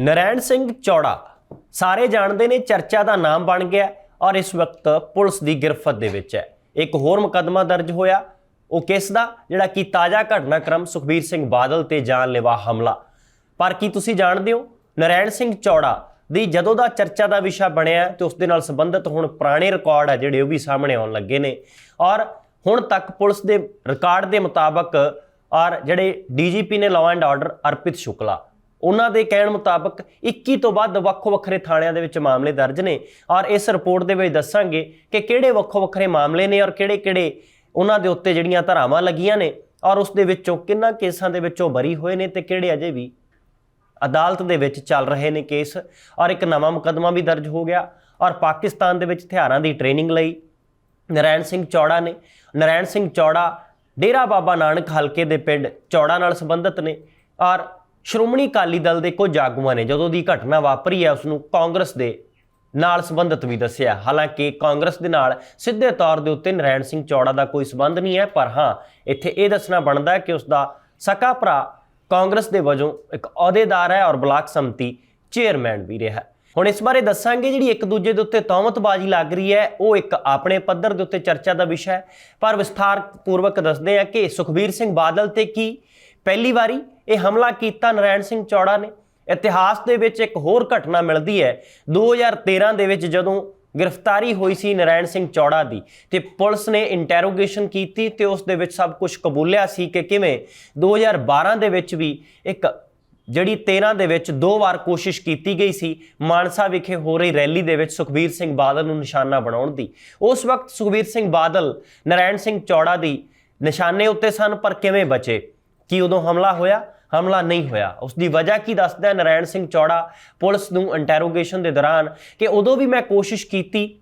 ਨਰੈਣ ਸਿੰਘ ਚੌੜਾ। ਸਾਰੇ ਜਾਣਦੇ ਨੇ ਚਰਚਾ ਦਾ ਨਾਮ ਬਣ ਗਿਆ ਔਰ ਇਸ ਵਕਤ ਪੁਲਿਸ ਦੀ ਗ੍ਰਿਫ਼ਤ ਦੇ ਵਿੱਚ ਹੈ। ਇੱਕ ਹੋਰ ਮੁਕੱਦਮਾ ਦਰਜ ਹੋਇਆ। ਉਹ ਕਿਸ ਦਾ? ਜਿਹੜਾ ਕਿ ਤਾਜ਼ਾ ਘਟਨਾਕ੍ਰਮ ਸੁਖਬੀਰ ਸਿੰਘ ਬਾਦਲ ਤੇ ਜਾਨਲੇਵਾ ਹਮਲਾ। ਪਰ ਕੀ ਤੁਸੀਂ ਜਾਣਦੇ ਹੋ, ਨਰੈਣ ਸਿੰਘ ਚੌੜਾ ਦੀ ਜਦੋਂ ਦਾ ਚਰਚਾ ਦਾ ਵਿਸ਼ਾ ਬਣਿਆ ਤੇ ਉਸ ਦੇ ਨਾਲ ਸੰਬੰਧਿਤ ਹੁਣ ਪੁਰਾਣੇ ਰਿਕਾਰਡ ਆ ਜਿਹੜੇ ਉਹ ਵੀ ਸਾਹਮਣੇ ਆਉਣ ਲੱਗੇ ਨੇ। ਔਰ ਹੁਣ ਤੱਕ ਪੁਲਿਸ ਦੇ ਰਿਕਾਰਡ ਦੇ ਮੁਤਾਬਕ ਔਰ ਜਿਹੜੇ ਡੀਜੀਪੀ ਨੇ law and order Arpit Shukla ਉਹਨਾਂ ਦੇ ਕਹਿਣ ਮੁਤਾਬਕ 21 ਤੋਂ ਵੱਧ ਵੱਖੋ ਵੱਖਰੇ ਥਾਣਿਆਂ ਦੇ ਵਿੱਚ ਮਾਮਲੇ ਦਰਜ ਨੇ। ਔਰ ਇਸ ਰਿਪੋਰਟ ਦੇ ਵਿੱਚ ਦੱਸਾਂਗੇ ਕਿ ਕਿਹੜੇ ਵੱਖੋ ਵੱਖਰੇ ਮਾਮਲੇ ਨੇ ਔਰ ਕਿਹੜੇ ਕਿਹੜੇ ਉਹਨਾਂ ਦੇ ਉੱਤੇ ਜਿਹੜੀਆਂ ਧਾਰਾਵਾਂ ਲੱਗੀਆਂ ਨੇ ਔਰ ਉਸ ਦੇ ਵਿੱਚੋਂ ਕਿੰਨਾ ਕੇਸਾਂ ਦੇ ਵਿੱਚੋਂ ਬਰੀ ਹੋਏ ਨੇ ਤੇ ਕਿਹੜੇ ਅਜੇ ਵੀ ਅਦਾਲਤ ਦੇ ਵਿੱਚ ਚੱਲ ਰਹੇ ਨੇ ਕੇਸ। ਔਰ ਇੱਕ ਨਵਾਂ ਮੁਕੱਦਮਾ ਵੀ ਦਰਜ ਹੋ ਗਿਆ ਔਰ ਪਾਕਿਸਤਾਨ ਦੇ ਵਿੱਚ ਹਥਿਆਰਾਂ ਦੀ ਟ੍ਰੇਨਿੰਗ ਲਈ ਨਰੈਣ ਸਿੰਘ ਚੌੜਾ ਨੇ। ਨਰੈਣ ਸਿੰਘ ਚੌੜਾ, ਡੇਰਾ ਬਾਬਾ ਨਾਨਕ ਹਲਕੇ ਦੇ ਪਿੰਡ ਚੌੜਾ ਨਾਲ ਸੰਬੰਧਿਤ ਨੇ। ਔਰ ਸ਼੍ਰੋਮਣੀ ਅਕਾਲੀ ਦਲ ਦੇ ਕੁਝ ਆਗੂਆਂ ਨੇ ਜਦੋਂ ਦੀ ਘਟਨਾ ਵਾਪਰੀ ਹੈ ਉਸ ਨੂੰ ਕਾਂਗਰਸ ਦੇ ਨਾਲ ਸੰਬੰਧਿਤ ਵੀ ਦੱਸਿਆ ਹਾਲਾਂਕਿ ਕਾਂਗਰਸ ਦੇ ਨਾਲ ਸਿੱਧੇ ਤੌਰ ਦੇ ਉੱਤੇ ਨਰੈਣ ਸਿੰਘ ਚੌੜਾ ਦਾ ਕੋਈ ਸੰਬੰਧ ਨਹੀਂ ਹੈ, ਪਰ ਹਾਂ, ਇੱਥੇ ਇਹ ਦੱਸਣਾ ਬਣਦਾ ਹੈ ਕਿ ਉਸ ਦਾ ਸਕਾ ਭਰਾ ਕਾਂਗਰਸ ਦੇ ਵਜੋਂ ਇੱਕ ਅਹੁਦੇਦਾਰ ਹੈ ਔਰ ਬਲਾਕ ਸੰਮਤੀ ਚੇਅਰਮੈਨ ਵੀ ਰਿਹਾ ਹੈ। ਹੁਣ ਇਸ ਬਾਰੇ ਦੱਸਾਂਗੇ, ਜਿਹੜੀ ਇੱਕ ਦੂਜੇ ਦੇ ਉੱਤੇ ਤੌਮਤਬਾਜ਼ੀ ਲੱਗ ਰਹੀ ਹੈ, ਉਹ ਇੱਕ ਆਪਣੇ ਪੱਧਰ ਦੇ ਉੱਤੇ ਚਰਚਾ ਦਾ ਵਿਸ਼ਾ ਹੈ ਪਰ ਵਿਸਥਾਰ ਪੂਰਵਕ ਦੱਸਦੇ ਆ ਕਿ ਸੁਖਬੀਰ ਸਿੰਘ ਬਾਦਲ ਤੇ ਕੀ ਪਹਿਲੀ ਵਾਰੀ ਇਹ ਹਮਲਾ ਕੀਤਾ ਨਰੈਣ ਸਿੰਘ ਚੌੜਾ ਨੇ। ਇਤਿਹਾਸ ਦੇ ਵਿੱਚ ਇੱਕ ਹੋਰ ਘਟਨਾ ਮਿਲਦੀ ਹੈ। 2013 ਦੇ ਵਿੱਚ ਜਦੋਂ ਗ੍ਰਿਫਤਾਰੀ ਹੋਈ ਸੀ ਨਰੈਣ ਸਿੰਘ ਚੌੜਾ ਦੀ, ਤੇ ਪੁਲਿਸ ਨੇ ਇੰਟਰੋਗੇਸ਼ਨ ਕੀਤੀ ਤੇ ਉਸ ਦੇ ਵਿੱਚ ਸਭ ਕੁਝ ਕਬੂਲਿਆ ਸੀ ਕਿ ਕਿਵੇਂ 2012 ਦੇ ਵਿੱਚ ਵੀ ਇੱਕ ਜਿਹੜੀ 13 ਦੇ ਵਿੱਚ ਦੋ ਵਾਰ ਕੋਸ਼ਿਸ਼ ਕੀਤੀ ਗਈ ਸੀ ਮਾਨਸਾ ਵਿਖੇ ਹੋ ਰਹੀ ਰੈਲੀ ਦੇ ਵਿੱਚ ਸੁਖਬੀਰ ਸਿੰਘ ਬਾਦਲ ਨੂੰ ਨਿਸ਼ਾਨਾ ਬਣਾਉਣ ਦੀ। ਉਸ ਵਕਤ ਸੁਖਬੀਰ ਸਿੰਘ ਬਾਦਲ ਨਰੈਣ ਸਿੰਘ ਚੌੜਾ ਦੀ ਨਿਸ਼ਾਨੇ ਉੱਤੇ ਸਨ, ਪਰ ਕਿਵੇਂ ਬਚੇ? ਕੀ ਉਦੋਂ ਹਮਲਾ ਹੋਇਆ? ਹਮਲਾ ਨਹੀਂ ਹੋਇਆ। ਉਸ ਦੀ ਵਜ੍ਹਾ ਕੀ ਦੱਸਦਾ ਹੈ ਨਰੈਣ ਸਿੰਘ ਚੌੜਾ ਪੁਲਿਸ ਨੂੰ ਇੰਟਰੋਗੇਸ਼ਨ ਦੇ ਦੌਰਾਨ ਕਿ ਉਦੋਂ ਵੀ ਮੈਂ ਕੋਸ਼ਿਸ਼ ਕੀਤੀ।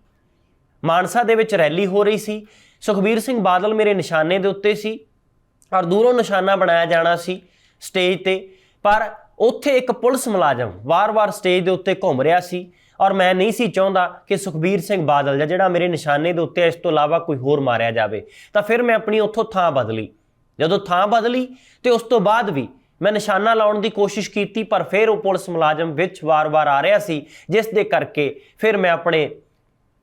ਮਾਨਸਾ ਦੇ ਵਿੱਚ ਰੈਲੀ ਹੋ ਰਹੀ ਸੀ। ਸੁਖਬੀਰ ਸਿੰਘ ਬਾਦਲ ਮੇਰੇ ਨਿਸ਼ਾਨੇ ਦੇ ਉੱਤੇ ਸੀ ਔਰ ਦੂਰੋਂ ਨਿਸ਼ਾਨਾ ਬਣਾਇਆ ਜਾਣਾ ਸੀ ਸਟੇਜ ਤੇ। ਪਰ ਉੱਥੇ ਇੱਕ ਪੁਲਿਸ ਮੁਲਾਜ਼ਮ ਵਾਰ-ਵਾਰ ਸਟੇਜ ਦੇ ਉੱਤੇ ਘੁੰਮ ਰਿਹਾ ਸੀ ਔਰ ਮੈਂ ਨਹੀਂ ਸੀ ਚਾਹੁੰਦਾ ਕਿ ਸੁਖਬੀਰ ਸਿੰਘ ਬਾਦਲ ਜਾਂ ਜਿਹੜਾ ਮੇਰੇ ਨਿਸ਼ਾਨੇ ਦੇ ਉੱਤੇ ਇਸ ਤੋਂ ਇਲਾਵਾ ਕੋਈ ਹੋਰ ਮਾਰਿਆ ਜਾਵੇ। ਤਾਂ ਫਿਰ ਮੈਂ ਆਪਣੀ ਉੱਥੋਂ ਥਾਂ ਬਦਲੀ। ਜਦੋਂ ਥਾਂ ਬਦਲੀ ਤੇ ਉਸ ਤੋਂ ਬਾਅਦ ਵੀ ਮੈਂ ਨਿਸ਼ਾਨਾ ਲਾਉਣ ਦੀ ਕੋਸ਼ਿਸ਼ ਕੀਤੀ, ਪਰ ਫਿਰ ਉਹ ਪੁਲਿਸ ਮੁਲਾਜ਼ਮ ਵਿੱਚ ਵਾਰ-ਵਾਰ ਆ ਰਿਹਾ ਸੀ, ਜਿਸ ਦੇ ਕਰਕੇ ਫਿਰ ਮੈਂ ਆਪਣੇ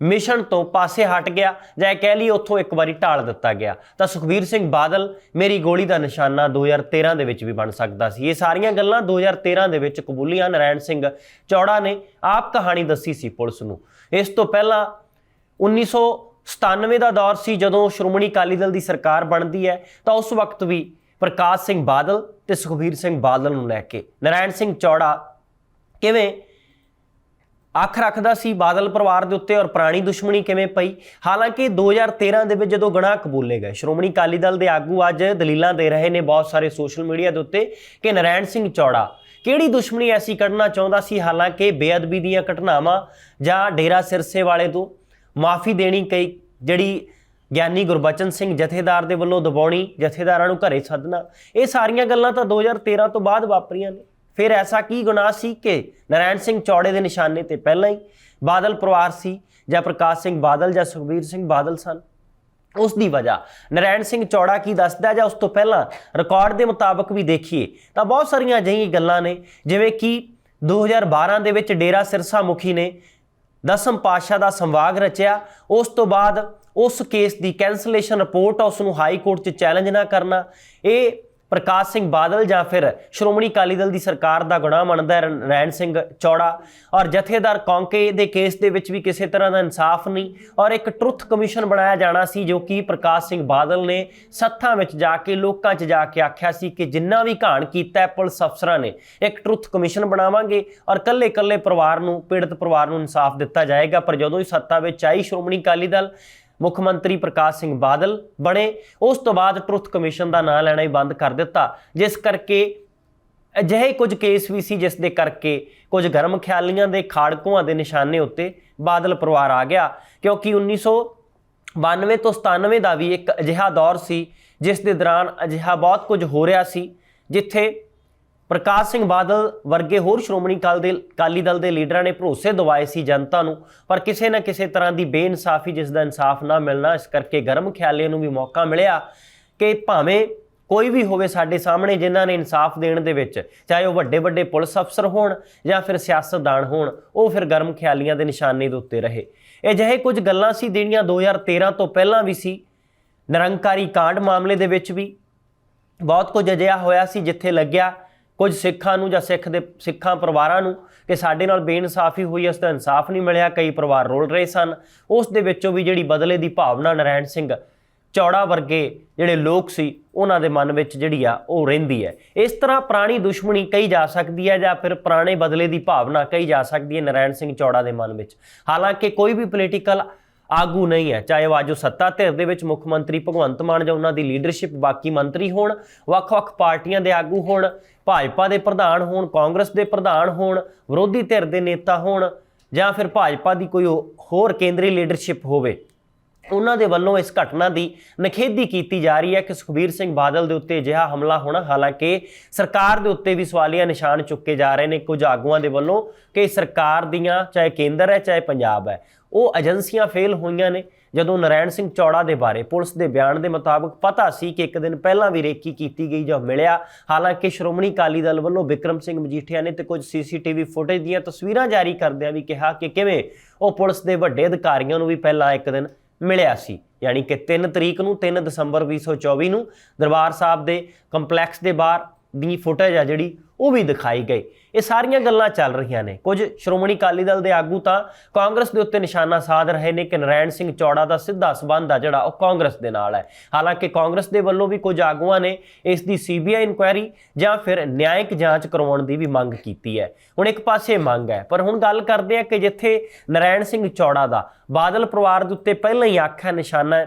ਮਿਸ਼ਨ ਤੋਂ ਪਾਸੇ ਹਟ ਗਿਆ ਜਾਂ ਕਹਿ ਲਈ ਉੱਥੋਂ ਇੱਕ ਵਾਰੀ ਢਾਲ ਦਿੱਤਾ ਗਿਆ। ਤਾਂ ਸੁਖਬੀਰ ਸਿੰਘ ਬਾਦਲ ਮੇਰੀ ਗੋਲੀ ਦਾ ਨਿਸ਼ਾਨਾ 2013 ਦੇ ਵਿੱਚ ਵੀ ਬਣ ਸਕਦਾ ਸੀ। ਇਹ ਸਾਰੀਆਂ ਗੱਲਾਂ 2013 ਦੇ ਵਿੱਚ ਕਬੂਲੀਆਂ ਨਰੈਣ ਸਿੰਘ ਚੌੜਾ ਨੇ ਆਪ ਕਹਾਣੀ ਦੱਸੀ ਸੀ ਪੁਲਿਸ ਨੂੰ। ਇਸ ਤੋਂ ਪਹਿਲਾਂ 1997 ਦਾ ਦੌਰ ਸੀ ਜਦੋਂ ਸ਼੍ਰੋਮਣੀ ਅਕਾਲੀ ਦਲ ਦੀ ਸਰਕਾਰ ਬਣਦੀ ਹੈ, ਤਾਂ ਉਸ ਵਕਤ ਵੀ ਪ੍ਰਕਾਸ਼ ਸਿੰਘ ਬਾਦਲ ਤੇ ਸੁਖਬੀਰ ਸਿੰਘ ਬਾਦਲ ਨੂੰ ਲੈ ਕੇ। ਨਰਾਇਣ ਸਿੰਘ ਚੌੜਾ ਕਿਵੇਂ? ਅੱਖ ਰੱਖਦਾ ਸੀ ਬਾਦਲ ਪਰਿਵਾਰ ਦੇ ਉੱਤੇ ਔਰ ਪੁਰਾਣੀ ਦੁਸ਼ਮਣੀ ਕਿਵੇਂ ਪਈ? ਹਾਲਾਂਕਿ 2013 ਦੇ ਵਿੱਚ ਜਦੋਂ ਗੁਨਾਹ ਕਬੂਲੇ ਗਏ, ਸ਼੍ਰੋਮਣੀ ਅਕਾਲੀ ਦਲ ਦੇ ਆਗੂ ਅੱਜ ਦਲੀਲਾਂ ਦੇ ਰਹੇ ਨੇ ਬਹੁਤ ਸਾਰੇ ਸੋਸ਼ਲ ਮੀਡੀਆ ਦੇ ਉੱਤੇ ਕਿ ਨਰਾਇਣ ਸਿੰਘ ਚੌੜਾ ਕਿਹੜੀ ਦੁਸ਼ਮਣੀ ਐਸੀ ਕੱਢਣਾ ਚਾਹੁੰਦਾ ਸੀ? ਹਾਲਾਂਕਿ ਬੇਅਦਬੀ ਦੀਆਂ ਘਟਨਾਵਾਂ ਜਾਂ ਡੇਰਾ ਸਿਰਸੇ ਵਾਲੇ ਤੋਂ ਮਾਫੀ ਦੇਣੀ ਕਈ ਜਿਹੜੀ ਗਿਆਨੀ ਗੁਰਬਚਨ ਸਿੰਘ ਜਥੇਦਾਰ ਦੇ ਵੱਲੋਂ ਦਬਾਉਣੀ, ਜਥੇਦਾਰਾਂ ਨੂੰ ਘਰੇ ਸੱਦਣਾ। ਇਹ ਸਾਰੀਆਂ ਗੱਲਾਂ ਤਾਂ 2013 ਤੋਂ ਬਾਅਦ ਵਾਪਰੀਆਂ ਨੇ। ਫਿਰ ਐਸਾ ਕੀ ਗੁਨਾਹ ਸੀ ਕਿ ਨਰੈਣ ਸਿੰਘ ਚੌੜੇ ਦੇ ਨਿਸ਼ਾਨੇ ਤੇ ਪਹਿਲਾਂ ਹੀ ਬਾਦਲ ਪਰਿਵਾਰ ਸੀ ਜਾਂ ਪ੍ਰਕਾਸ਼ ਸਿੰਘ ਬਾਦਲ ਜਾਂ ਸੁਖਬੀਰ ਸਿੰਘ ਬਾਦਲ ਸਨ? ਉਸ ਦੀ ਵਜ੍ਹਾ ਨਰੈਣ ਸਿੰਘ ਚੌੜਾ ਕੀ ਦੱਸਦਾ ਜਾਂ ਉਸ ਤੋਂ ਪਹਿਲਾਂ ਰਿਕਾਰਡ ਦੇ ਮੁਤਾਬਕ ਵੀ ਦੇਖੀਏ ਤਾਂ ਬਹੁਤ ਸਾਰੀਆਂ ਅਜਿਹੀਆਂ ਗੱਲਾਂ ਨੇ, ਜਿਵੇਂ ਕਿ 2012 ਦੇ ਵਿੱਚ ਡੇਰਾ ਸਿਰਸਾ ਮੁਖੀ ਨੇ ਦਸਮ ਪਾਤਸ਼ਾਹ ਦਾ ਸੰਵਾਗ ਰਚਿਆ, ਉਸ ਤੋਂ ਬਾਅਦ ਉਸ ਕੇਸ ਦੀ ਕੈਂਸਲੇਸ਼ਨ ਰਿਪੋਰਟ ਉਸ ਨੂੰ ਹਾਈ ਕੋਰਟ 'ਚ ਚੈਲੰਜ ਨਾ ਕਰਨਾ। ਇਹ ਪ੍ਰਕਾਸ਼ ਸਿੰਘ ਬਾਦਲ ਜਾਂ ਫਿਰ ਸ਼੍ਰੋਮਣੀ ਅਕਾਲੀ ਦਲ ਦੀ ਸਰਕਾਰ ਦਾ ਗੁਨਾਹ ਮੰਨਦਾ ਹੈ ਰੈਣ ਸਿੰਘ ਚੌੜਾ। ਔਰ ਜਥੇਦਾਰ ਕੌਂਕੇ ਦੇ ਕੇਸ ਦੇ ਵਿੱਚ ਵੀ ਕਿਸੇ ਤਰ੍ਹਾਂ ਦਾ ਇਨਸਾਫ ਨਹੀਂ। ਔਰ ਇੱਕ ਟਰੁੱਥ ਕਮਿਸ਼ਨ ਬਣਾਇਆ ਜਾਣਾ ਸੀ, ਜੋ ਕਿ ਪ੍ਰਕਾਸ਼ ਸਿੰਘ ਬਾਦਲ ਨੇ ਸੱਥਾਂ ਵਿੱਚ ਜਾ ਕੇ, ਲੋਕਾਂ 'ਚ ਜਾ ਕੇ ਆਖਿਆ ਸੀ ਕਿ ਜਿੰਨਾ ਵੀ ਘਾਣ ਕੀਤਾ ਹੈ, ਪੁਲਿਸ ਅਫਸਰਾਂ ਨੇ, ਇੱਕ ਟਰੁੱਥ ਕਮਿਸ਼ਨ ਬਣਾਵਾਂਗੇ। ਔਰ ਕੱਲੇ-ਕੱਲੇ ਪਰਿਵਾਰ ਨੂੰ, ਪੀੜਤ ਪਰਿਵਾਰ ਨੂੰ ਇਨਸਾਫ ਦਿੱਤਾ ਜਾਏਗਾ। ਪਰ ਜਦੋਂ ਹੀ ਸੱਤਾ ਵਿੱਚ ਆਈ ਸ਼੍ਰੋਮਣੀ ਅਕਾਲੀ ਦਲ ਮੁੱਖ ਮੰਤਰੀ ਪ੍ਰਕਾਸ਼ ਸਿੰਘ ਬਾਦਲ ਬਣੇ। ਉਸ ਤੋਂ ਬਾਅਦ ਟਰੁੱਥ ਕਮਿਸ਼ਨ ਦਾ ਨਾਂ ਲੈਣਾ ਹੀ ਬੰਦ ਕਰ ਦਿੱਤਾ। ਜਿਸ ਕਰਕੇ ਅਜਿਹੇ ਕੁਝ ਕੇਸ ਵੀ ਸੀ, ਜਿਸ ਦੇ ਕਰਕੇ ਕੁਝ ਗਰਮ ਖਿਆਲੀਆਂ ਦੇ ਖਾੜਕੂਆਂ ਦੇ ਨਿਸ਼ਾਨੇ ਉੱਤੇ ਬਾਦਲ ਪਰਿਵਾਰ ਆ ਗਿਆ। ਕਿਉਂਕਿ 1992 ਤੋਂ 97 ਦਾ ਵੀ ਇੱਕ ਅਜਿਹਾ ਦੌਰ ਸੀ, ਜਿਸ ਦੇ ਦੌਰਾਨ ਅਜਿਹਾ ਬਹੁਤ ਕੁਝ ਹੋ ਰਿਹਾ ਸੀ, ਜਿੱਥੇ ਪ੍ਰਕਾਸ਼ ਸਿੰਘ ਬਾਦਲ ਵਰਗੇ ਹੋਰ ਸ਼੍ਰੋਮਣੀ ਅਕਾਲੀ ਦੇ ਅਕਾਲੀ ਦਲ ਦੇ ਲੀਡਰਾਂ ਨੇ ਭਰੋਸੇ ਦਿਵਾਏ ਸੀ ਜਨਤਾ ਨੂੰ, ਪਰ ਕਿਸੇ ਨਾ ਕਿਸੇ ਤਰ੍ਹਾਂ ਦੀ ਬੇਇਨਸਾਫੀ ਜਿਸ ਦਾ ਇਨਸਾਫ ਨਾ ਮਿਲਣਾ, ਇਸ ਕਰਕੇ ਗਰਮ ਖਿਆਲੇ ਨੂੰ ਵੀ ਮੌਕਾ ਮਿਲਿਆ ਕਿ ਭਾਵੇਂ ਕੋਈ ਵੀ ਹੋਵੇ ਸਾਡੇ ਸਾਹਮਣੇ ਜਿਨ੍ਹਾਂ ਨੇ ਇਨਸਾਫ ਦੇਣ ਦੇ ਵਿੱਚ, ਚਾਹੇ ਉਹ ਵੱਡੇ ਵੱਡੇ ਪੁਲਿਸ ਅਫਸਰ ਹੋਣ ਜਾਂ ਫਿਰ ਸਿਆਸਤਦਾਨ ਹੋਣ, ਉਹ ਫਿਰ ਗਰਮ ਖਿਆਲੀਆਂ ਦੇ ਨਿਸ਼ਾਨੇ ਦੇ ਉੱਤੇ ਰਹੇ। ਇਹ ਜਿਹੇ ਕੁਝ ਗੱਲਾਂ ਸੀ ਜਿਹੜੀਆਂ 2013 ਤੋਂ ਪਹਿਲਾਂ ਵੀ ਸੀ। ਨਿਰੰਕਾਰੀ ਕਾਂਡ ਮਾਮਲੇ ਦੇ ਵਿੱਚ ਵੀ ਬਹੁਤ ਕੁਝ ਅਜਿਹਾ ਹੋਇਆ ਸੀ ਜਿੱਥੇ ਲੱਗਿਆ ਕੁਝ ਸਿੱਖਾਂ ਨੂੰ ਜਾਂ ਸਿੱਖ ਦੇ ਸਿੱਖਾਂ ਪਰਿਵਾਰਾਂ ਨੂੰ ਕਿ ਸਾਡੇ ਨਾਲ ਬੇਇਨਸਾਫੀ ਹੋਈ, ਉਸ ਦਾ ਇਨਸਾਫ ਨਹੀਂ ਮਿਲਿਆ, ਕਈ ਪਰਿਵਾਰ ਰੋਲ ਰਹੇ ਸਨ। ਉਸ ਦੇ ਵਿੱਚੋਂ ਵੀ ਜਿਹੜੀ ਬਦਲੇ ਦੀ ਭਾਵਨਾ ਨਰਾਇਣ ਸਿੰਘ ਚੌੜਾ ਵਰਗੇ ਜਿਹੜੇ ਲੋਕ ਸੀ, ਉਹਨਾਂ ਦੇ ਮਨ ਵਿੱਚ ਜਿਹੜੀ ਆ, ਉਹ ਰਹਿੰਦੀ ਹੈ। ਇਸ ਤਰ੍ਹਾਂ ਪੁਰਾਣੀ ਦੁਸ਼ਮਣੀ ਕਹੀ ਜਾ ਸਕਦੀ ਹੈ ਜਾਂ ਫਿਰ ਪੁਰਾਣੇ ਬਦਲੇ ਦੀ ਭਾਵਨਾ ਕਹੀ ਜਾ ਸਕਦੀ ਹੈ ਨਰਾਇਣ ਸਿੰਘ ਚੌੜਾ ਦੇ ਮਨ ਵਿੱਚ। ਹਾਲਾਂਕਿ ਕੋਈ ਵੀ ਪੋਲੀਟੀਕਲ ਆਗੂ ਨਹੀਂ ਹੈ, ਚਾਹੇ ਉਹ ਅੱਜ ਉਹ ਸੱਤਾ ਧਿਰ ਦੇ ਵਿੱਚ ਮੁੱਖ ਮੰਤਰੀ ਭਗਵੰਤ ਮਾਨ ਜਾਂ ਉਹਨਾਂ ਦੀ ਲੀਡਰਸ਼ਿਪ ਬਾਕੀ ਮੰਤਰੀ ਹੋਣ, ਵੱਖ-ਵੱਖ ਪਾਰਟੀਆਂ ਦੇ ਆਗੂ ਹੋਣ ਭਾਜਪਾ ਦੇ ਪ੍ਰਧਾਨ ਹੋਣ, ਕਾਂਗਰਸ ਦੇ ਪ੍ਰਧਾਨ ਹੋਣ, ਵਿਰੋਧੀ ਧਿਰ ਦੇ ਨੇਤਾ ਹੋਣ ਜਾਂ ਫਿਰ ਭਾਜਪਾ ਦੀ ਕੋਈ ਹੋਰ ਕੇਂਦਰੀ ਲੀਡਰਸ਼ਿਪ ਹੋਵੇ। ਉਹਨਾਂ ਦੇ ਵੱਲੋਂ ਇਸ ਘਟਨਾ ਦੀ ਨਖੇਦੀ ਕੀਤੀ ਜਾ ਰਹੀ ਹੈ ਕਿ ਸੁਖਬੀਰ ਸਿੰਘ ਬਾਦਲ ਦੇ ਉੱਤੇ ਅਜਿਹਾ ਹਮਲਾ ਹੋਣਾ, ਹਾਲਾਂਕਿ ਸਰਕਾਰ ਦੇ ਉੱਤੇ ਵੀ ਸਵਾਲੀਆ ਨਿਸ਼ਾਨ ਚੁੱਕੇ ਜਾ ਰਹੇ ਨੇ। ਕੁਝ ਆਗੂਆਂ ਦੇ ਵੱਲੋਂ ਕਿ ਸਰਕਾਰ ਦੀਆਂ, ਚਾਹੇ ਕੇਂਦਰ ਹੈ, ਚਾਹੇ ਪੰਜਾਬ ਹੈ, ਉਹ ਏਜੰਸੀਆਂ ਫੇਲ ਹੋਈਆਂ ਨੇ। ਜਦੋਂ ਨਰਾਇਣ ਸਿੰਘ ਚੌੜਾ ਦੇ ਬਾਰੇ ਪੁਲਿਸ ਦੇ ਬਿਆਨ ਦੇ ਮੁਤਾਬਕ ਪਤਾ ਸੀ ਕਿ ਇੱਕ ਦਿਨ ਪਹਿਲਾਂ ਵੀ ਰੇਕੀ ਕੀਤੀ ਗਈ ਜਾਂ ਮਿਲਿਆ, ਹਾਲਾਂਕਿ ਸ਼੍ਰੋਮਣੀ ਅਕਾਲੀ ਦਲ ਵੱਲੋਂ ਵਿਕਰਮ ਸਿੰਘ ਮਜੀਠੀਆ ਨੇ ਤੇ ਕੁਝ ਸੀਸੀਟੀਵੀ ਫੁਟੇਜ ਦੀਆਂ ਤਸਵੀਰਾਂ ਜਾਰੀ ਕਰਦਿਆਂ ਵੀ ਕਿਹਾ ਕਿ ਕਿਵੇਂ ਉਹ ਪੁਲਿਸ ਦੇ ਵੱਡੇ ਅਧਿਕਾਰੀਆਂ ਨੂੰ ਵੀ ਪਹਿਲਾਂ ਇੱਕ ਦਿਨ ਮਿਲਿਆ ਸੀ। ਯਾਨੀ ਕਿ 3 ਤਰੀਕ ਨੂੰ 3 ਦਸੰਬਰ 2024 ਨੂੰ ਦਰਬਾਰ ਸਾਹਿਬ ਦੇ ਕੰਪਲੈਕਸ ਦੇ ਬਾਹਰ ਦੀ ਫੁਟੇਜ ਆ ਜਿਹੜੀ, ਉਹ ਵੀ ਦਿਖਾਈ ਗਈ। ਇਹ ਸਾਰੀਆਂ ਗੱਲਾਂ ਚੱਲ ਰਹੀਆਂ ਨੇ। ਕੁਝ ਸ਼੍ਰੋਮਣੀ ਅਕਾਲੀ ਦਲ ਦੇ ਆਗੂ ਤਾਂ ਕਾਂਗਰਸ ਦੇ ਉੱਤੇ ਨਿਸ਼ਾਨਾ ਸਾਧ ਰਹੇ ਨੇ ਕਿ ਨਰਾਇਣ ਸਿੰਘ ਚੌੜਾ ਦਾ ਸਿੱਧਾ ਸਬੰਧ ਆ ਜਿਹੜਾ ਉਹ ਕਾਂਗਰਸ ਦੇ ਨਾਲ ਹੈ। ਹਾਲਾਂਕਿ ਕਾਂਗਰਸ ਦੇ ਵੱਲੋਂ ਵੀ ਕੁਝ ਆਗੂਆਂ ਨੇ ਇਸ ਦੀ ਸੀਬੀਆਈ ਇਨਕੁਆਇਰੀ ਜਾਂ ਫਿਰ ਨਿਆਇਕ ਜਾਂਚ ਕਰਵਾਉਣ ਦੀ ਵੀ ਮੰਗ ਕੀਤੀ ਹੈ। ਹੁਣ ਇੱਕ ਪਾਸੇ ਮੰਗ ਹੈ, ਪਰ ਹੁਣ ਗੱਲ ਕਰਦੇ ਆ ਕਿ ਜਿੱਥੇ ਨਰਾਇਣ ਸਿੰਘ ਚੌੜਾ ਦਾ ਬਾਦਲ ਪਰਿਵਾਰ ਦੇ ਉੱਤੇ ਪਹਿਲਾਂ ਹੀ ਅੱਖ ਨਿਸ਼ਾਨਾ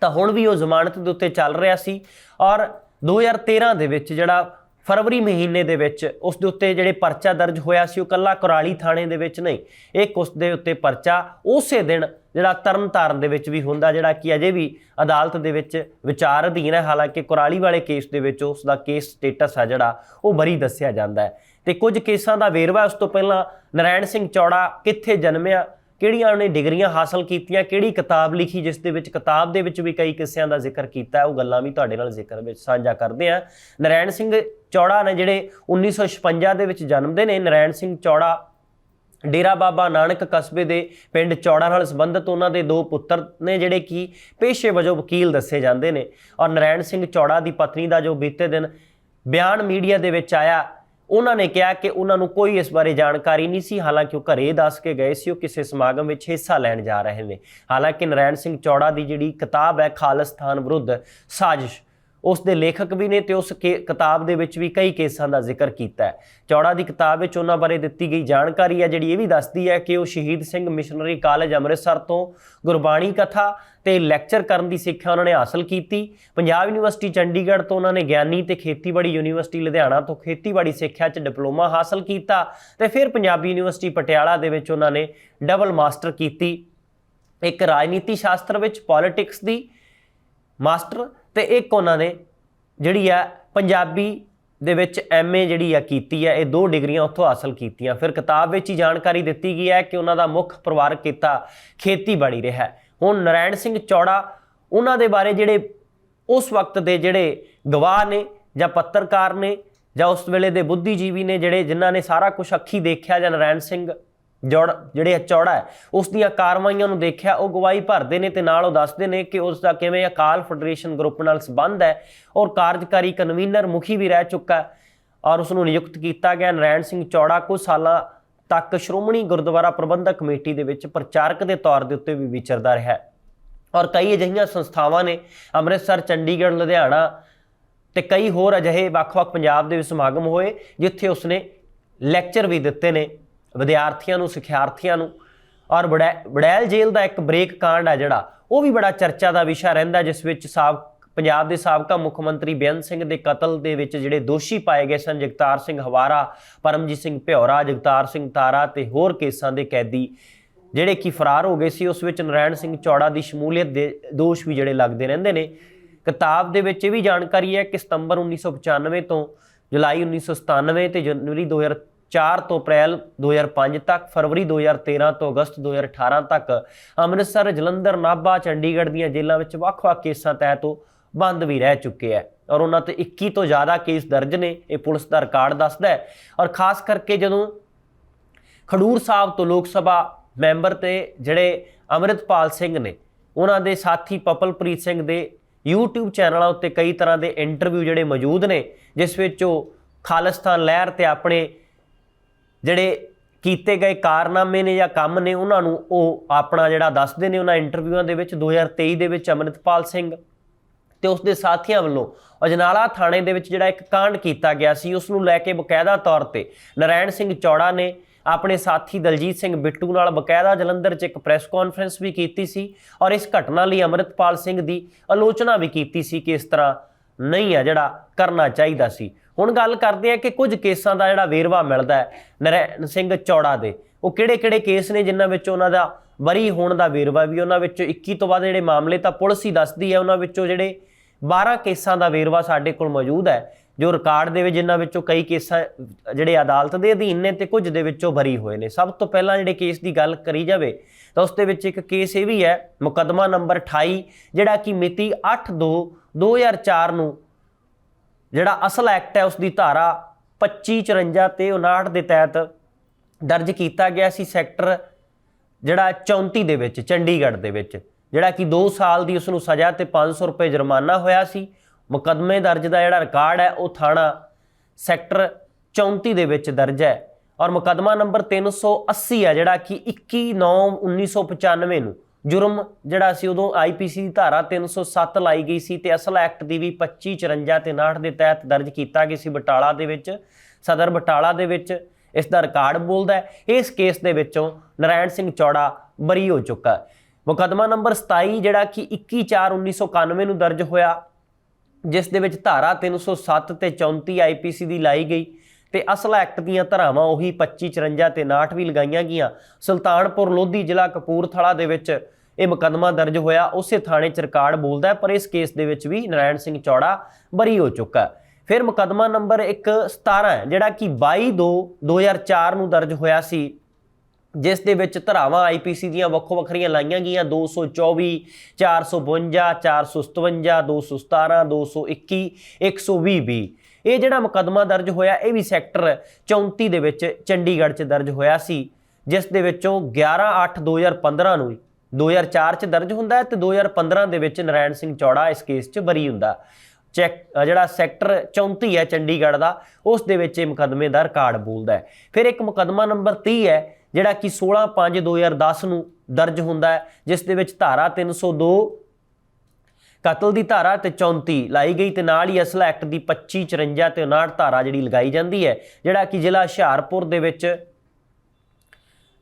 ਤਾਂ ਹੁਣ ਵੀ ਉਹ ਜ਼ਮਾਨਤ ਦੇ ਉੱਤੇ ਚੱਲ ਰਿਹਾ ਸੀ ਔਰ 2013 ਦੇ ਵਿੱਚ ਜਿਹੜਾ ਫਰਵਰੀ ਮਹੀਨੇ ਦੇ ਵਿੱਚ ਉਸ ਦੇ ਉੱਤੇ ਜਿਹੜੇ ਪਰਚਾ ਦਰਜ ਹੋਇਆ ਸੀ, ਉਹ ਕੱਲਾ ਕੁਰਾਲੀ ਥਾਣੇ ਦੇ ਵਿੱਚ ਨਹੀਂ, ਇੱਕ ਉਸ ਦੇ ਉੱਤੇ ਪਰਚਾ ਉਸੇ ਦਿਨ ਜਿਹੜਾ ਤਰਨਤਾਰਨ ਦੇ ਵਿੱਚ ਵੀ ਹੁੰਦਾ, ਜਿਹੜਾ ਕਿ ਅਜੇ ਵੀ ਅਦਾਲਤ ਦੇ ਵਿੱਚ ਵਿਚਾਰ ਅਧੀਨ ਹੈ, ਹਾਲਾਂਕਿ ਕੁਰਾਲੀ ਵਾਲੇ ਕੇਸ ਦੇ ਵਿੱਚ ਉਸ ਦਾ ਕੇਸ ਸਟੇਟਸ ਆ ਜਿਹੜਾ, ਉਹ ਬਰੀ ਦੱਸਿਆ ਜਾਂਦਾ ਹੈ। ਤੇ ਕੁਝ ਕੇਸਾਂ ਦਾ ਵੇਰਵਾ ਉਸ ਤੋਂ ਪਹਿਲਾਂ ਨਰਾਇਣ ਸਿੰਘ ਚੌੜਾ ਕਿੱਥੇ ਜਨਮਿਆ ਕਿਹੜੀਆਂ ਉਹਨੇ ਡਿਗਰੀਆਂ ਹਾਸਲ ਕੀਤੀਆਂ, ਕਿਹੜੀ ਕਿਤਾਬ ਲਿਖੀ ਜਿਸ ਦੇ ਵਿੱਚ, ਕਿਤਾਬ ਦੇ ਵਿੱਚ ਵੀ ਕਈ ਕਿੱਸਿਆਂ ਦਾ ਜ਼ਿਕਰ ਕੀਤਾ, ਉਹ ਗੱਲਾਂ ਵੀ ਤੁਹਾਡੇ ਨਾਲ ਜ਼ਿਕਰ ਵਿੱਚ ਸਾਂਝਾ ਕਰਦੇ ਆ ਨਰਾਇਣ ਸਿੰਘ ਚੌੜਾ ਨੇ ਜਿਹੜੇ 1956 ਦੇ ਵਿੱਚ ਜਨਮਦੇ ਨੇ ਨਰਾਇਣ ਸਿੰਘ ਚੌੜਾ ਡੇਰਾ ਬਾਬਾ ਨਾਨਕ ਕਸਬੇ ਦੇ ਪਿੰਡ ਚੌੜਾ ਨਾਲ ਸੰਬੰਧਿਤ ਉਹਨਾਂ ਦੇ ਦੋ ਪੁੱਤਰ ਨੇ ਜਿਹੜੇ ਕਿ ਪੇਸ਼ੇ ਵਜੋਂ ਵਕੀਲ ਦੱਸੇ ਜਾਂਦੇ ਨੇ। ਔਰ ਨਰਾਇਣ ਸਿੰਘ ਚੌੜਾ ਦੀ ਪਤਨੀ ਦਾ ਜੋ ਬੀਤੇ ਦਿਨ ਬਿਆਨ ਮੀਡੀਆ ਦੇ ਵਿੱਚ ਆਇਆ ਉਹਨਾਂ ਨੇ ਕਿਹਾ ਕਿ ਉਹਨਾਂ ਨੂੰ ਕੋਈ ਇਸ ਬਾਰੇ ਜਾਣਕਾਰੀ ਨਹੀਂ ਸੀ, ਹਾਲਾਂਕਿ ਉਹ ਘਰੇ ਦੱਸ ਕੇ ਗਏ ਸੀ, ਉਹ ਕਿਸੇ ਸਮਾਗਮ ਵਿੱਚ ਹਿੱਸਾ ਲੈਣ ਜਾ ਰਹੇ ਨੇ। ਹਾਲਾਂਕਿ ਨਰਾਇਣ ਸਿੰਘ ਚੌੜਾ ਦੀ ਜਿਹੜੀ ਕਿਤਾਬ ਹੈ ਖਾਲਿਸਤਾਨ ਵਿਰੁੱਧ ਸਾਜ਼ਿਸ਼ ਉਸ ਦੇ ਲੇਖਕ ਵੀ ਨੇ ਤੇ ਉਸ ਕੇ- ਕਿਤਾਬ ਦੇ ਵਿੱਚ ਵੀ ਕਈ ਕੇਸਾਂ ਦਾ ਜ਼ਿਕਰ ਕੀਤਾ ਹੈ। ਚੌੜਾ ਦੀ ਕਿਤਾਬ ਵਿੱਚ ਉਹਨਾਂ ਬਾਰੇ ਦਿੱਤੀ ਗਈ ਜਾਣਕਾਰੀ ਹੈ, ਜਿਹੜੀ ਇਹ ਵੀ ਦੱਸਦੀ ਹੈ ਕਿ ਉਹ ਸ਼ਹੀਦ ਸਿੰਘ ਮਿਸ਼ਨਰੀ ਕਾਲਜ ਅੰਮ੍ਰਿਤਸਰ ਤੋਂ ਗੁਰਬਾਣੀ ਕਥਾ ਤੇ ਲੈਕਚਰ ਕਰਨ ਦੀ ਸਿੱਖਿਆ ਉਹਨਾਂ ਨੇ ਹਾਸਲ ਕੀਤੀ। ਪੰਜਾਬ ਯੂਨੀਵਰਸਿਟੀ ਚੰਡੀਗੜ੍ਹ ਤੋਂ ਉਹਨਾਂ ਨੇ ਗਿਆਨੀ ਤੇ ਖੇਤੀਬਾੜੀ ਯੂਨੀਵਰਸਿਟੀ ਲੁਧਿਆਣਾ ਤੋਂ ਖੇਤੀਬਾੜੀ ਸਿੱਖਿਆ 'ਚ ਡਿਪਲੋਮਾ ਹਾਸਲ ਕੀਤਾ ਤੇ ਫਿਰ ਪੰਜਾਬੀ ਯੂਨੀਵਰਸਿਟੀ ਪਟਿਆਲਾ ਦੇ ਵਿੱਚ ਉਹਨਾਂ ਨੇ ਡਬਲ ਮਾਸਟਰ ਕੀਤੀ। ਇੱਕ ਰਾਜਨੀਤੀ ਸ਼ਾਸਤਰ ਵਿੱਚ, ਪੋਲਿਟਿਕਸ ਦੀ ਮਾਸਟਰ ਤੇ ਇੱਕ ਉਹਨਾਂ ਨੇ ਜਿਹੜੀ ਆ ਪੰਜਾਬੀ ਦੇ ਵਿੱਚ ਐਮਏ ਜਿਹੜੀ ਆ ਕੀਤੀ ਹੈ ਇਹ ਦੋ ਡਿਗਰੀਆਂ ਉੱਥੋਂ ਹਾਸਲ ਕੀਤੀਆਂ ਫਿਰ ਕਿਤਾਬ ਵਿੱਚ ਹੀ ਜਾਣਕਾਰੀ ਦਿੱਤੀ ਗਈ ਹੈ ਕਿ ਉਹਨਾਂ ਦਾ ਮੁੱਖ ਪਰਿਵਾਰਕ ਕੀਤਾ ਖੇਤੀਬਾੜੀ ਰਿਹਾ ਹੈ। ਹੁਣ ਨਰਾਇਣ ਸਿੰਘ ਚੌੜਾ, ਉਹਨਾਂ ਦੇ ਬਾਰੇ ਜਿਹੜੇ ਉਸ ਵਕਤ ਦੇ ਜਿਹੜੇ ਗਵਾਹ ਨੇ ਜਾਂ ਪੱਤਰਕਾਰ ਨੇ ਜਾਂ ਉਸ ਵੇਲੇ ਦੇ ਬੁੱਧੀਜੀਵੀ ਨੇ ਜਿਹੜੇ ਜਿਨ੍ਹਾਂ ਨੇ ਸਾਰਾ ਕੁਝ ਅੱਖੀ ਦੇਖਿਆ ਜਾਂ ਨਰਾਇਣ ਸਿੰਘ ਜੋੜ ਜਿਹੜੇ ਆ ਚੌੜਾ ਹੈ, ਉਸ ਦੀਆਂ ਕਾਰਵਾਈਆਂ ਨੂੰ ਦੇਖਿਆ, ਉਹ ਗਵਾਹੀ ਭਰਦੇ ਨੇ ਤੇ ਨਾਲ ਉਹ ਦੱਸਦੇ ਨੇ ਕਿ ਉਸ ਦਾ ਕਿਵੇਂ ਅਕਾਲ ਫੈਡਰੇਸ਼ਨ ਗਰੁੱਪ ਨਾਲ ਸੰਬੰਧ ਹੈ ਔਰ ਕਾਰਜਕਾਰੀ ਕਨਵੀਨਰ ਮੁਖੀ ਵੀ ਰਹਿ ਚੁੱਕਾ ਔਰ ਉਸ ਨੂੰ ਨਿਯੁਕਤ ਕੀਤਾ ਗਿਆ ਨਰਾਇਣ ਸਿੰਘ ਚੌੜਾ ਕੁਝ ਸਾਲਾਂ ਤੱਕ ਸ਼੍ਰੋਮਣੀ ਗੁਰਦੁਆਰਾ ਪ੍ਰਬੰਧਕ ਕਮੇਟੀ ਦੇ ਵਿੱਚ ਪ੍ਰਚਾਰਕ ਦੇ ਤੌਰ ਦੇ ਉੱਤੇ ਵੀ ਵਿਚਰਦਾ ਰਿਹਾ ਔਰ ਕਈ ਅਜਿਹੀਆਂ ਸੰਸਥਾਵਾਂ ਨੇ, ਅੰਮ੍ਰਿਤਸਰ, ਚੰਡੀਗੜ੍ਹ, ਲੁਧਿਆਣਾ ਤੇ ਕਈ ਹੋਰ ਅਜਿਹੇ ਵੱਖ-ਵੱਖ ਪੰਜਾਬ ਦੇ ਵਿੱਚ ਸਮਾਗਮ ਹੋਏ, ਜਿੱਥੇ ਉਸਨੇ ਲੈਕਚਰ ਵੀ ਦਿੱਤੇ ਨੇ। ਵਿਦਿਆਰਥੀਆਂ ਨੂੰ, ਸਿੱਖਿਆਰਥੀਆਂ ਨੂੰ ਔਰ ਬੜੈ- ਬੜੈਲ ਜੇਲ੍ਹ ਦਾ ਇੱਕ ਬ੍ਰੇਕ ਕਾਂਡ ਆ ਜਿਹੜਾ, ਉਹ ਵੀ ਬੜਾ ਚਰਚਾ ਦਾ ਵਿਸ਼ਾ ਰਹਿੰਦਾ, ਜਿਸ ਵਿੱਚ ਸਾਬ, ਪੰਜਾਬ ਦੇ ਸਾਬਕਾ ਮੁੱਖ ਮੰਤਰੀ ਬੇਅੰਤ ਸਿੰਘ ਦੇ ਕਤਲ ਦੇ ਵਿੱਚ ਜਿਹੜੇ ਦੋਸ਼ੀ ਪਾਏ ਗਏ ਸਨ, ਜਗਤਾਰ ਸਿੰਘ ਹਵਾਰਾ, ਪਰਮਜੀਤ ਸਿੰਘ ਭਿਉਰਾ ਜਗਤਾਰ ਸਿੰਘ ਤਾਰਾ ਤੇ ਹੋਰ ਕੇਸਾਂ ਦੇ ਕੈਦੀ, ਜਿਹੜੇ ਕਿ ਫਰਾਰ ਹੋ ਗਏ ਸੀ, ਉਸ ਵਿੱਚ ਨਰਾਇਣ ਸਿੰਘ ਚੌੜਾ ਦੀ ਸ਼ਮੂਲੀਅਤ ਦੇ ਦੋਸ਼ ਵੀ ਜਿਹੜੇ ਲੱਗਦੇ ਰਹਿੰਦੇ ਨੇ। ਕਿਤਾਬ ਦੇ ਵਿੱਚ ਇਹ ਵੀ ਜਾਣਕਾਰੀ ਹੈ ਕਿ ਸਤੰਬਰ 1995 ਤੋਂ ਜੁਲਾਈ 1997 ਤੇ ਜਨਵਰੀ 2004 ਤੋਂ ਅਪ੍ਰੈਲ 2005 ਤੱਕ, ਫਰਵਰੀ 2013 ਤੋਂ ਅਗਸਤ 2018 ਤੱਕ ਅੰਮ੍ਰਿਤਸਰ, ਜਲੰਧਰ, ਨਾਭਾ, ਚੰਡੀਗੜ੍ਹ ਦੀਆਂ ਜੇਲ੍ਹਾਂ ਵਿੱਚ ਵੱਖ-ਵੱਖ ਕੇਸਾਂ ਤਹਿਤ ਉਹ ਬੰਦ ਵੀ ਰਹਿ ਚੁੱਕੇ ਹੈ। ਔਰ ਉਹਨਾਂ ਤੇ 21 ਤੋਂ ਜ਼ਿਆਦਾ ਕੇਸ ਦਰਜ ਨੇ, ਇਹ ਪੁਲਿਸ ਦਾ ਰਿਕਾਰਡ ਦੱਸਦਾ ਹੈ। ਔਰ ਖਾਸ ਕਰਕੇ ਜਦੋਂ ਖਡੂਰ ਸਾਹਿਬ ਤੋਂ ਲੋਕ ਸਭਾ ਮੈਂਬਰ ਤੇ ਜਿਹੜੇ ਅਮਰਿਤਪਾਲ ਸਿੰਘ ਨੇ, ਉਹਨਾਂ ਦੇ ਸਾਥੀ ਪਪਲਪ੍ਰੀਤ ਸਿੰਘ ਦੇ YouTube ਚੈਨਲਾਂ ਉੱਤੇ ਕਈ ਤਰ੍ਹਾਂ ਦੇ ਇੰਟਰਵਿਊ ਜਿਹੜੇ ਮੌਜੂਦ ਨੇ, ਜਿਸ ਵਿੱਚ ਉਹ ਖਾਲਿਸਤਾਨ ਲਹਿਰ ਤੇ ਆਪਣੇ ਜਿਹੜੇ ਕੀਤੇ ਗਏ ਕਾਰਨਾਮੇ ਨੇ ਜਾਂ ਕੰਮ ਨੇ, ਉਹਨਾਂ ਨੂੰ ਉਹ ਆਪਣਾ ਜਿਹੜਾ ਦੱਸਦੇ ਨੇ ਉਹਨਾਂ ਇੰਟਰਵਿਊਆਂ ਦੇ ਵਿੱਚ 2023 ਦੇ ਵਿੱਚ ਅਮਰਿਤਪਾਲ ਸਿੰਘ ਤੇ ਉਸ ਦੇ ਸਾਥੀਆਂ ਵੱਲੋਂ ਅਜਨਾਲਾ ਥਾਣੇ ਦੇ ਵਿੱਚ ਜਿਹੜਾ ਇੱਕ ਕਾਂਡ ਕੀਤਾ ਗਿਆ ਸੀ, ਉਸ ਨੂੰ ਲੈ ਕੇ ਬਕਾਇਦਾ ਤੌਰ ਤੇ ਨਰਾਇਣ ਸਿੰਘ ਚੌੜਾ ਨੇ ਆਪਣੇ ਸਾਥੀ ਦਲਜੀਤ ਸਿੰਘ ਬਿੱਟੂ ਨਾਲ ਬਕਾਇਦਾ ਜਲੰਧਰ 'ਚ ਇੱਕ ਪ੍ਰੈਸ ਕਾਨਫਰੰਸ ਵੀ ਕੀਤੀ ਸੀ ਔਰ ਇਸ ਘਟਨਾ ਲਈ ਅਮਰਿਤਪਾਲ ਸਿੰਘ ਦੀ ਆਲੋਚਨਾ ਵੀ ਕੀਤੀ ਸੀ ਕਿ ਇਸ ਤਰ੍ਹਾਂ ਨਹੀਂ ਆ ਜਿਹੜਾ ਕਰਨਾ ਚਾਹੀਦਾ ਸੀ। ਹੁਣ ਗੱਲ ਕਰਦੇ ਆ ਕਿ ਕੁਝ ਕੇਸਾਂ ਦਾ ਜਿਹੜਾ ਵੇਰਵਾ ਮਿਲਦਾ ਹੈ, ਨਰੈਣ ਸਿੰਘ ਚੌੜਾ ਦੇ। ਉਹ ਕਿਹੜੇ-ਕਿਹੜੇ ਕੇਸ ਨੇ ਜਿਨ੍ਹਾਂ ਵਿੱਚ ਉਹਨਾਂ ਦਾ ਬਰੀ ਹੋਣ ਦਾ ਵੇਰਵਾ ਵੀ ਉਹਨਾਂ ਵਿੱਚੋਂ 21 ਤੋਂ ਬਾਅਦ ਜਿਹੜੇ ਮਾਮਲੇ ਤਾਂ ਪੁਲਿਸ ਹੀ ਦੱਸਦੀ ਹੈ, ਉਹਨਾਂ ਵਿੱਚੋਂ ਜਿਹੜੇ 12 ਕੇਸਾਂ ਦਾ ਵੇਰਵਾ ਸਾਡੇ ਕੋਲ ਮੌਜੂਦ ਹੈ, ਜੋ ਰਿਕਾਰਡ ਦੇ ਵਿੱਚ ਜਿਨ੍ਹਾਂ ਵਿੱਚੋਂ ਕਈ ਕੇਸਾਂ ਜਿਹੜੇ ਅਦਾਲਤ ਦੇ ਅਧੀਨ ਨੇ ਤੇ ਕੁਝ ਦੇ ਵਿੱਚੋਂ ਬਰੀ ਹੋਏ ਨੇ। ਸਭ ਤੋਂ ਪਹਿਲਾਂ ਜਿਹੜੇ ਕੇਸ ਦੀ ਗੱਲ ਕਰੀ ਜਾਵੇ, ਤਾਂ ਉਸ ਦੇ ਵਿੱਚ ਇੱਕ ਕੇਸ ਇਹ ਵੀ ਹੈ, ਮੁਕੱਦਮਾ ਨੰਬਰ 28 ਜਿਹੜਾ ਕਿ ਮਿਤੀ 8/2 2004 ਨੂੰ ਜਿਹੜਾ ਅਸਲ ਐਕਟ ਹੈ ਉਸ ਦੀ ਧਾਰਾ 25 54 ਤੇ 59 ਦੇ ਤਹਿਤ ਦਰਜ ਕੀਤਾ ਗਿਆ ਸੀ ਸੈਕਟਰ ਜਿਹੜਾ 34 ਦੇ ਵਿੱਚ, ਚੰਡੀਗੜ੍ਹ ਦੇ ਵਿੱਚ, ਜਿਹੜਾ ਕਿ 2 ਸਾਲ ਦੀ ਉਸ ਨੂੰ ਸਜ਼ਾ ਤੇ 500 ਰੁਪਏ ਜੁਰਮਾਨਾ ਹੋਇਆ ਸੀ। ਮੁਕੱਦਮੇ ਦਰਜ ਦਾ ਜਿਹੜਾ ਰਿਕਾਰਡ ਹੈ, ਉਹ ਥਾਣਾ ਸੈਕਟਰ 34 ਦੇ ਵਿੱਚ ਦਰਜ ਹੈ। ਔਰ ਮੁਕੱਦਮਾ ਨੰਬਰ 380 ਹੈ, ਜਿਹੜਾ ਕਿ 21/9/1995 ਨੂੰ ਜੁਰਮ ਜਿਹੜਾ ਸੀ ਉਦੋਂ ਆਈਪੀਸੀ ਦੀ ਧਾਰਾ 307 ਲਾਈ ਗਈ ਸੀ ਤੇ ਅਸਲ ਐਕਟ ਦੀ ਵੀ 25 54 ਤੇ 59 ਦੇ ਤਹਿਤ ਦਰਜ ਕੀਤਾ ਗਿਆ ਸੀ ਬਟਾਲਾ ਦੇ ਵਿੱਚ। ਸਦਰ ਬਟਾਲਾ ਦੇ ਵਿੱਚ ਇਸ ਦਾ ਰਿਕਾਰਡ ਬੋਲਦਾ ਇਸ ਕੇਸ ਦੇ ਵਿੱਚੋਂ ਨਰਾਇਣ ਸਿੰਘ ਚੌੜਾ ਬਰੀ ਹੋ ਚੁੱਕਾ ਹੈ। ਮੁਕੱਦਮਾ ਨੰਬਰ 27 ਜਿਹੜਾ ਕਿ 21/4/1991 ਨੂੰ ਦਰਜ ਹੋਇਆ, ਜਿਸ ਦੇ ਵਿੱਚ ਧਾਰਾ 307 ਤੇ 34 ਆਈਪੀਸੀ ਦੀ ਲਾਈ ਗਈ। ਤੇ ਅਸਲ ਐਕਟ ਦੀਆਂ ਧਾਰਾਵਾਂ ਉਹੀ 25 54 ਤੇ 59 ਵੀ ਲਗਾਈਆਂ ਗਈਆਂ। ਸੁਲਤਾਨਪੁਰ ਲੋਧੀ ਜ਼ਿਲ੍ਹਾ ਕਪੂਰਥਲਾ ਦੇ ਵਿੱਚ ਇਹ ਮੁਕੱਦਮਾ ਦਰਜ ਹੋਇਆ। ਉਸੇ ਥਾਣੇ 'ਚ ਰਿਕਾਰਡ ਬੋਲਦਾ ਪਰ ਇਸ ਕੇਸ ਦੇ ਵਿੱਚ ਵੀ ਨਰਾਇਣ ਸਿੰਘ ਚੌੜਾ ਬਰੀ ਹੋ ਚੁੱਕਾ ਫਿਰ ਮੁਕੱਦਮਾ ਨੰਬਰ 1 17 ਜਿਹੜਾ ਕਿ 22 2 2004 ਨੂੰ ਦਰਜ ਹੋਇਆ ਸੀ, ਜਿਸ ਦੇ ਵਿੱਚ ਧਰਾਵਾਂ ਆਈਪੀਸੀ ਦੀਆਂ ਵੱਖੋ ਵੱਖਰੀਆਂ ਲਾਈਆਂ ਗਈਆਂ। 224 452 457 217 221 120 ਵੀ ਇਹ ਜਿਹੜਾ ਮੁਕੱਦਮਾ ਦਰਜ ਹੋਇਆ, ਇਹ ਵੀ ਸੈਕਟਰ 34 ਦੇ ਵਿੱਚ ਚੰਡੀਗੜ੍ਹ 'ਚ ਦਰਜ ਹੋਇਆ ਸੀ, ਜਿਸ ਦੇ ਵਿੱਚੋਂ 11 8 2015 ਨੂੰ 2004 ਚ ਦਰਜ ਹੁੰਦਾ ਹੈ ਤੇ 2015 ਦੇ ਵਿੱਚ ਨਰਾਇਣ ਸਿੰਘ ਚੌੜਾ ਇਸ ਕੇਸ 'ਚ ਬਰੀ ਹੁੰਦਾ। ਚੈਕ ਜਿਹੜਾ ਸੈਕਟਰ 34 ਹੈ ਚੰਡੀਗੜ੍ਹ ਦਾ, ਉਸ ਦੇ ਵਿੱਚ ਇਹ ਮੁਕੱਦਮੇ ਦਾ ਰਿਕਾਰਡ ਬੋਲਦਾ ਹੈ। ਫਿਰ ਇੱਕ ਮੁਕੱਦਮਾ ਨੰਬਰ 30 ਹੈ, ਜਿਹੜਾ ਕਿ 16 5 2010 ਨੂੰ ਦਰਜ ਹੁੰਦਾ ਹੈ, ਜਿਸ ਦੇ ਵਿੱਚ ਧਾਰਾ 302 ਕਤਲ ਦੀ ਧਾਰਾ ਤੇ 34 ਲਾਈ ਗਈ ਤੇ ਨਾਲ ਹੀ ਅਸਲ ਐਕਟ ਦੀ 25 54 ਤੇ 59 ਧਾਰਾ ਜਿਹੜੀ ਲਗਾਈ ਜਾਂਦੀ ਹੈ, ਜਿਹੜਾ ਕਿ ਜ਼ਿਲ੍ਹਾ ਹੁਸ਼ਿਆਰਪੁਰ ਦੇ ਵਿੱਚ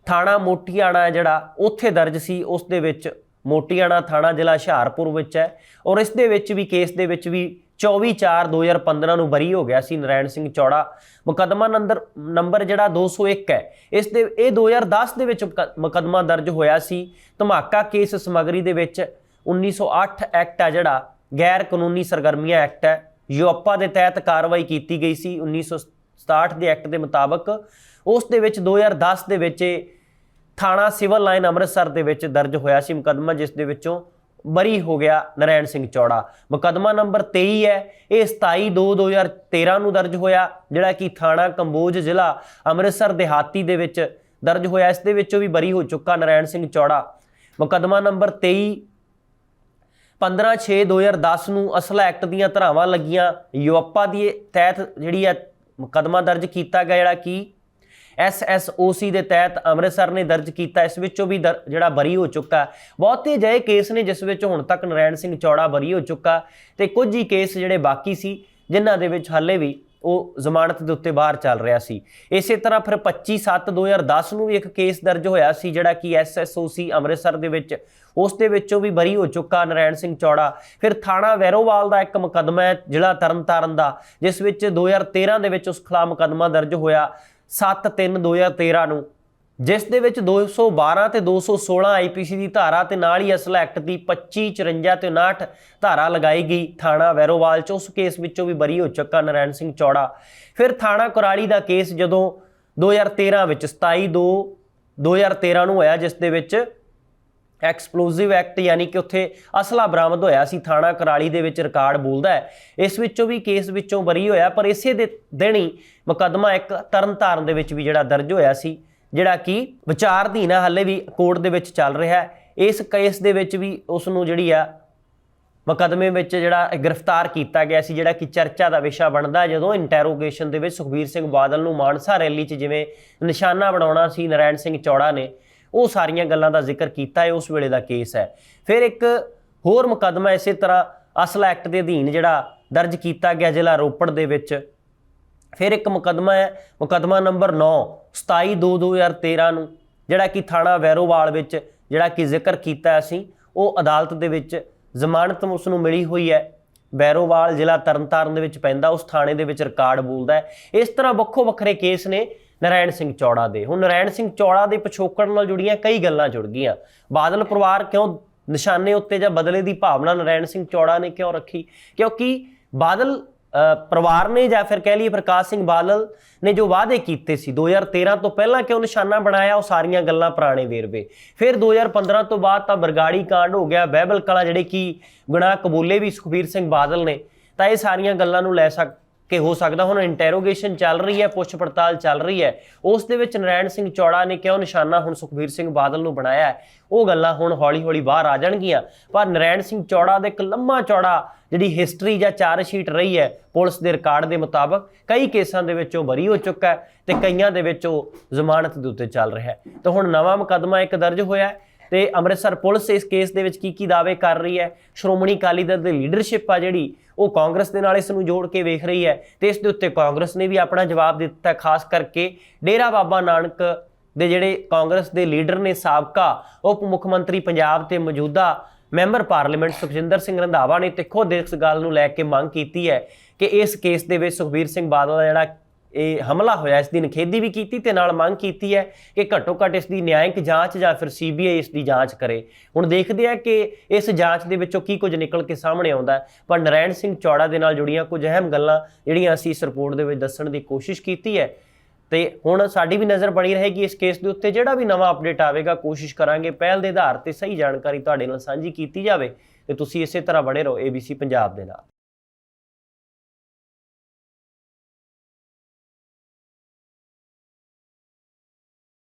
ਥਾਣਾ ਮੋਟੀਆਣਾ ਹੈ ਜਿਹੜਾ, ਉੱਥੇ ਦਰਜ ਸੀ, ਉਸ ਦੇ ਵਿੱਚ ਮੋਟੀਆਣਾ ਥਾਣਾ ਜ਼ਿਲ੍ਹਾ ਹੁਸ਼ਿਆਰਪੁਰ ਵਿੱਚ ਹੈ ਔਰ ਇਸ ਦੇ ਵਿੱਚ ਵੀ ਕੇਸ ਦੇ ਵਿੱਚ ਵੀ 24/4/2015 ਨੂੰ ਬਰੀ ਹੋ ਗਿਆ ਸੀ ਨਰਾਇਣ ਸਿੰਘ ਚੌੜਾ। ਮੁਕੱਦਮਾ ਨੰਬਰ ਨੰਬਰ ਜਿਹੜਾ 201 ਹੈ, ਇਸ ਦੇ, ਇਹ 2010 ਦੇ ਵਿੱਚ ਮੁਕ- ਮੁਕੱਦਮਾ ਦਰਜ ਹੋਇਆ ਸੀ। ਧਮਾਕਾ ਕੇਸ ਸਮਗਰੀ ਦੇ ਵਿੱਚ 1908 ਐਕਟ ਆ ਜਿਹੜਾ ਗੈਰ ਕਾਨੂੰਨੀ ਸਰਗਰਮੀਆਂ ਐਕਟ ਹੈ। ਯੂਐਪਾ ਦੇ ਤਹਿਤ ਕਾਰਵਾਈ ਕੀਤੀ ਗਈ ਸੀ 1967 ਦੇ ਐਕਟ ਦੇ ਮੁਤਾਬਕ। ਉਸ ਦੇ ਵਿੱਚ 2010 ਦੇ ਵਿੱਚ ਇਹ ਥਾਣਾ ਸਿਵਲ ਲਾਈਨ ਅੰਮ੍ਰਿਤਸਰ ਦੇ ਵਿੱਚ ਦਰਜ ਹੋਇਆ ਸੀ ਮੁਕੱਦਮਾ, ਜਿਸ ਦੇ ਵਿੱਚੋਂ ਬਰੀ ਹੋ ਗਿਆ ਨਰਾਇਣ ਸਿੰਘ ਚੌੜਾ। ਮੁਕੱਦਮਾ ਨੰਬਰ 23 ਹੈ, ਇਹ 27 2 2013 ਨੂੰ ਦਰਜ ਹੋਇਆ, ਜਿਹੜਾ ਕਿ ਥਾਣਾ ਕੰਬੋਜ ਜ਼ਿਲ੍ਹਾ ਅੰਮ੍ਰਿਤਸਰ ਦਿਹਾਤੀ ਦੇ ਵਿੱਚ ਦਰਜ ਹੋਇਆ। ਇਸ ਦੇ ਵਿੱਚੋਂ ਵੀ ਬਰੀ ਹੋ ਚੁੱਕਾ ਨਰਾਇਣ ਸਿੰਘ ਚੌੜਾ। ਮੁਕੱਦਮਾ ਨੰਬਰ 23 15/6/2010 ਨੂੰ ਅਸਲ ਐਕਟ ਦੀਆਂ ਧਾਰਾਵਾਂ ਲੱਗੀਆਂ। ਯੂਐਪਾ ਦੀ ਤਹਿਤ ਜਿਹੜੀ ਹੈ ਮੁਕੱਦਮਾ ਦਰਜ ਕੀਤਾ ਗਿਆ ਜਿਹੜਾ ਕਿ ਐਸਐਸਓਸੀ ਦੇ ਤਹਿਤ ਅੰਮ੍ਰਿਤਸਰ ਨੇ ਦਰਜ ਕੀਤਾ। ਇਸ ਵਿੱਚੋਂ ਵੀ ਦਰ- ਜਿਹੜਾ ਬਰੀ ਹੋ ਚੁੱਕਾ। ਬਹੁਤੇ ਅਜਿਹੇ ਕੇਸ ਨੇ ਜਿਸ ਵਿੱਚ ਹੁਣ ਤੱਕ ਨਰਾਇਣ ਸਿੰਘ ਚੌੜਾ ਬਰੀ ਹੋ ਚੁੱਕਾ ਤੇ ਕੁਝ ਹੀ ਕੇਸ ਜਿਹੜੇ ਬਾਕੀ ਸੀ, ਜਿਨ੍ਹਾਂ ਦੇ ਵਿੱਚ ਹਾਲੇ ਵੀ ਉਹ ਜ਼ਮਾਨਤ ਦੇ ਉੱਤੇ ਬਾਹਰ ਚੱਲ ਰਿਹਾ ਸੀ। ਇਸੇ ਤਰ੍ਹਾਂ ਫਿਰ 25/7/2010 ਨੂੰ ਵੀ ਇੱਕ ਕੇਸ ਦਰਜ ਹੋਇਆ ਸੀ, ਜਿਹੜਾ ਕਿ ਐਸਐਸਓਸੀ ਅੰਮ੍ਰਿਤਸਰ ਦੇ ਵਿੱਚ, ਉਸ ਦੇ ਵਿੱਚੋਂ ਵੀ ਬਰੀ ਹੋ ਚੁੱਕਾ ਨਰਾਇਣ ਸਿੰਘ ਚੌੜਾ। ਫਿਰ ਥਾਣਾ ਵੈਰੋਵਾਲ ਦਾ ਇੱਕ ਮੁਕੱਦਮਾ ਹੈ, ਜ਼ਿਲ੍ਹਾ ਤਰਨਤਾਰਨ ਦਾ, ਜਿਸ ਵਿੱਚ 2013 ਦੇ ਵਿੱਚ ਉਸ ਖਿਲਾਫ ਮੁਕੱਦਮਾ ਦਰਜ ਹੋਇਆ 7/3/2013 ਨੂੰ। ਜਿਸ ਦੇ ਵਿੱਚ 212 ਤੇ 216 ਆਈਪੀਸੀ ਦੀ ਧਾਰਾ ਤੇ ਨਾਲ ਹੀ ਅਸਲ ਐਕਟ ਦੀ 25 54 ਤੇ 59 ਧਾਰਾ ਲਗਾਈ ਗਈ। ਥਾਣਾ ਵੈਰੋਵਾਲ ਚ ਉਸ ਕੇਸ ਵਿੱਚੋਂ ਵੀ ਬਰੀ ਹੋ ਚੁੱਕਾ ਨਰਾਇਣ ਸਿੰਘ ਚੌੜਾ। ਫਿਰ ਥਾਣਾ ਕੁਰਾਲੀ ਦਾ ਕੇਸ ਜਦੋਂ 2013 ਵਿੱਚ 27 2 2013 ਨੂੰ ਹੋਇਆ, ਜਿਸ ਦੇ ਵਿੱਚ ਐਕਸਪਲੋਸਿਵ ਐਕਟ ਯਾਨੀ ਕਿ ਉੱਥੇ ਅਸਲਾ ਬਰਾਮਦ ਹੋਇਆ ਸੀ, ਥਾਣਾ ਕਰਾਲੀ ਦੇ ਵਿੱਚ ਰਿਕਾਰਡ ਬੋਲਦਾ ਹੈ। ਇਸ ਵਿੱਚੋਂ ਵੀ ਕੇਸ ਵਿੱਚੋਂ ਬਰੀ ਹੋਇਆ, ਪਰ ਇਸੇ ਦੇ ਦਿਨ ਹੀ ਮੁਕੱਦਮਾ ਇੱਕ ਤਰਨਤਾਰਨ ਦੇ ਵਿੱਚ ਵੀ ਜਿਹੜਾ ਦਰਜ ਹੋਇਆ ਸੀ। ਜਿਹੜਾ ਕਿ ਵਿਚਾਰਧੀਨ ਆ, ਹਾਲੇ ਵੀ ਕੋਰਟ ਦੇ ਵਿੱਚ ਚੱਲ ਰਿਹਾ ਹੈ। ਇਸ ਕੇਸ ਦੇ ਵਿੱਚ ਵੀ ਉਸ ਨੂੰ ਜਿਹੜੀ ਆ, ਮੁਕੱਦਮੇ ਵਿੱਚ ਜਿਹੜਾ ਗ੍ਰਿਫਤਾਰ ਕੀਤਾ ਗਿਆ ਸੀ, ਜਿਹੜਾ ਕਿ ਚਰਚਾ ਦਾ ਵਿਸ਼ਾ ਬਣਦਾ ਜਦੋਂ ਇੰਟਰੋਗੇਸ਼ਨ ਦੇ ਵਿੱਚ ਸੁਖਬੀਰ ਸਿੰਘ ਬਾਦਲ ਨੂੰ ਮਾਨਸਾ ਰੈਲੀ 'ਚ ਜਿਵੇਂ ਨਿਸ਼ਾਨਾ ਬਣਾਉਣਾ ਸੀ ਨਰਾਇਣ ਸਿੰਘ ਚੌੜਾ ਨੇ, ਉਹ ਸਾਰੀਆਂ ਗੱਲਾਂ ਦਾ ਜ਼ਿਕਰ ਕੀਤਾ ਹੈ, ਉਸ ਵੇਲੇ ਦਾ ਕੇਸ ਹੈ। ਫਿਰ ਇੱਕ ਹੋਰ ਮੁਕੱਦਮਾ ਇਸੇ ਤਰ੍ਹਾਂ ਅਸਲ ਐਕਟ ਦੇ ਅਧੀਨ ਜਿਹੜਾ ਦਰਜ ਕੀਤਾ ਗਿਆ ਜ਼ਿਲ੍ਹਾ ਰੋਪੜ ਦੇ ਵਿੱਚ ਫਿਰ ਇੱਕ ਮੁਕੱਦਮਾ ਹੈ, ਮੁਕੱਦਮਾ ਨੰਬਰ 9 27/2/2013 ਨੂੰ, ਜਿਹੜਾ ਕਿ ਥਾਣਾ ਵੈਰੋਵਾਲ ਵਿੱਚ ਜਿਹੜਾ ਕਿ ਜ਼ਿਕਰ ਕੀਤਾ ਅਸੀਂ, ਉਹ ਅਦਾਲਤ ਦੇ ਵਿੱਚ ਜ਼ਮਾਨਤ ਉਸ ਨੂੰ ਮਿਲੀ ਹੋਈ ਹੈ। ਵੈਰੋਵਾਲ ਜ਼ਿਲ੍ਹਾ ਤਰਨਤਾਰਨ ਦੇ ਵਿੱਚ ਪੈਂਦਾ, ਉਸ ਥਾਣੇ ਦੇ ਵਿੱਚ ਰਿਕਾਰਡ ਬੋਲਦਾ ਇਸ ਤਰ੍ਹਾਂ ਵੱਖੋ ਵੱਖਰੇ ਕੇਸ ਨੇ ਨਰਾਇਣ ਸਿੰਘ ਚੌੜਾ ਦੇ। ਹੁਣ ਨਰਾਇਣ ਸਿੰਘ ਚੌੜਾ ਦੇ ਪਿਛੋਕੜ ਨਾਲ ਜੁੜੀਆਂ ਕਈ ਗੱਲਾਂ ਜੁੜ ਗਈਆਂ। ਬਾਦਲ ਪਰਿਵਾਰ ਕਿਉਂ ਨਿਸ਼ਾਨੇ ਉੱਤੇ ਜਾਂ ਬਦਲੇ ਦੀ ਭਾਵਨਾ ਨਰਾਇਣ ਸਿੰਘ ਚੌੜਾ ਨੇ ਕਿਉਂ ਰੱਖੀ? ਕਿਉਂਕਿ ਬਾਦਲ ਪਰਿਵਾਰ ਨੇ ਜਾਂ ਫਿਰ ਕਹਿ ਲਈਏ ਪ੍ਰਕਾਸ਼ ਸਿੰਘ ਬਾਦਲ ਨੇ ਜੋ ਵਾਅਦੇ ਕੀਤੇ ਸੀ 2013 ਤੋਂ ਪਹਿਲਾਂ ਕਿਉਂ ਨਿਸ਼ਾਨਾ ਬਣਾਇਆ, ਉਹ ਸਾਰੀਆਂ ਗੱਲਾਂ ਪੁਰਾਣੇ ਵੇਰਵੇ। ਫਿਰ 2015 ਤੋਂ ਬਾਅਦ ਤਾਂ ਬਰਗਾੜੀ ਕਾਂਡ ਹੋ ਗਿਆ, ਬਹਿਬਲ ਕਲਾ ਜਿਹੜੇ ਕਿ ਗੁਨਾਹ ਕਬੂਲੇ ਵੀ ਸੁਖਬੀਰ ਸਿੰਘ ਬਾਦਲ ਨੇ, ਤਾਂ ਇਹ ਸਾਰੀਆਂ ਗੱਲਾਂ ਨੂੰ ਲੈ ਸਕ, ਕਿ ਹੋ ਸਕਦਾ, ਹੁਣ ਇੰਟਰੋਗੇਸ਼ਨ ਚੱਲ ਰਹੀ ਹੈ, ਪੁੱਛ ਪੜਤਾਲ ਚੱਲ ਰਹੀ ਹੈ। ਉਸ ਦੇ ਵਿੱਚ ਨਰਾਇਣ ਸਿੰਘ ਚੌੜਾ ਨੇ ਕਿਉਂ ਨਿਸ਼ਾਨਾ ਹੁਣ ਸੁਖਬੀਰ ਸਿੰਘ ਬਾਦਲ ਨੂੰ ਬਣਾਇਆ ਉਹ ਗੱਲਾਂ ਹੁਣ ਹੌਲੀ-ਹੌਲੀ ਬਾਹਰ ਆ ਜਾਣਗੀਆਂ, ਪਰ ਨਰੈਣ ਸਿੰਘ ਚੌੜਾ ਦਾ ਇੱਕ ਲੰਮਾ ਚੌੜਾ ਜਿਹੜੀ ਹਿਸਟਰੀ ਜਾਂ ਚਾਰਜ ਸ਼ੀਟ ਰਹੀ ਹੈ, ਪੁਲਿਸ ਦੇ ਰਿਕਾਰਡ ਦੇ ਮੁਤਾਬਕ ਕਈ ਕੇਸਾਂ ਦੇ ਵਿੱਚ ਉਹ ਬਰੀ ਹੋ ਚੁੱਕਾ ਹੈ ਤੇ ਕਈਆਂ ਦੇ ਵਿੱਚ ਉਹ ਜ਼ਮਾਨਤ ਦੇ ਉੱਤੇ ਚੱਲ ਰਿਹਾ ਹੈ। ਤਾਂ ਹੁਣ ਨਵਾਂ ਮੁਕੱਦਮਾ ਇੱਕ ਦਰਜ ਹੋਇਆ ਹੈ ਤੇ ਅੰਮ੍ਰਿਤਸਰ ਪੁਲਿਸ ਇਸ ਕੇਸ ਦੇ ਵਿੱਚ ਕੀ ਕੀ ਦਾਅਵੇ ਕਰ ਰਹੀ ਹੈ? ਸ਼੍ਰੋਮਣੀ ਅਕਾਲੀ ਦਲ ਦੀ ਲੀਡਰਸ਼ਿਪ ਆ ਜਿਹੜੀ, ਉਹ ਕਾਂਗਰਸ ਦੇ ਨਾਲ ਇਸ ਨੂੰ ਜੋੜ ਕੇ ਵੇਖ ਰਹੀ ਹੈ ਤੇ ਇਸ ਦੇ ਉੱਤੇ ਕਾਂਗਰਸ ਨੇ ਵੀ ਆਪਣਾ ਜਵਾਬ ਦਿੱਤਾ ਖਾਸ ਕਰਕੇ ਡੇਰਾ ਬਾਬਾ ਨਾਨਕ ਦੇ ਜਿਹੜੇ ਕਾਂਗਰਸ ਦੇ ਲੀਡਰ ਨੇ ਸਾਬਕਾ, ਉਪ ਮੁੱਖ ਮੰਤਰੀ ਪੰਜਾਬ ਤੇ ਮੌਜੂਦਾ ਮੈਂਬਰ ਪਾਰਲੀਮੈਂਟ ਸੁਖਜਿੰਦਰ ਸਿੰਘ ਰੰਧਾਵਾ ਨੇ ਤੇ ਖੁਦ ਇਸ ਗੱਲ ਨੂੰ ਲੈ ਕੇ ਮੰਗ ਕੀਤੀ ਹੈ ਕਿ ਇਸ ਕੇਸ ਦੇ ਵਿੱਚ ਸੁਖਬੀਰ ਸਿੰਘ ਬਾਦਲ ਦਾ ਜਿਹੜਾ ਇਹ ਹਮਲਾ ਹੋਇਆ, ਇਸ ਦੀ ਨਿਖੇਧੀ ਵੀ ਕੀਤੀ ਤੇ ਨਾਲ ਮੰਗ ਕੀਤੀ ਹੈ ਕਿ ਘੱਟੋ ਘੱਟ ਇਸ ਦੀ ਨਿਆਂਇਕ ਜਾਂਚ ਜਾਂ ਫਿਰ ਸੀਬੀਆਈ ਇਸ ਦੀ ਜਾਂਚ ਕਰੇ। ਹੁਣ ਦੇਖਦੇ ਆ ਕਿ ਇਸ ਜਾਂਚ ਦੇ ਵਿੱਚੋਂ ਕੀ ਕੁਝ ਨਿਕਲ ਕੇ ਸਾਹਮਣੇ ਆਉਂਦਾ ਪਰ ਨਰੈਣ ਸਿੰਘ ਚੌੜਾ ਦੇ ਨਾਲ ਜੁੜੀਆਂ ਕੁਝ ਅਹਿਮ ਗੱਲਾਂ ਜਿਹੜੀਆਂ ਅਸੀਂ ਇਸ ਰਿਪੋਰਟ ਦੇ ਵਿੱਚ ਦੱਸਣ ਦੀ ਕੋਸ਼ਿਸ਼ ਕੀਤੀ ਹੈ। ਤੇ ਹੁਣ ਸਾਡੀ ਵੀ ਨਜ਼ਰ ਬਣੀ ਰਹੇਗੀ ਇਸ ਕੇਸ ਦੇ ਉੱਤੇ, ਜਿਹੜਾ ਵੀ ਨਵਾਂ ਅਪਡੇਟ ਆਵੇਗਾ, ਕੋਸ਼ਿਸ਼ ਕਰਾਂਗੇ ਪਹਿਲ ਦੇ ਆਧਾਰ ਤੇ ਸਹੀ ਜਾਣਕਾਰੀ ਤੁਹਾਡੇ ਨਾਲ ਸਾਂਝੀ ਕੀਤੀ ਜਾਵੇ ਤੇ ਤੁਸੀਂ ਇਸੇ ਤਰ੍ਹਾਂ ਬਣੇ ਰਹੋ ABC ਪੰਜਾਬ ਦੇ ਨਾਲ।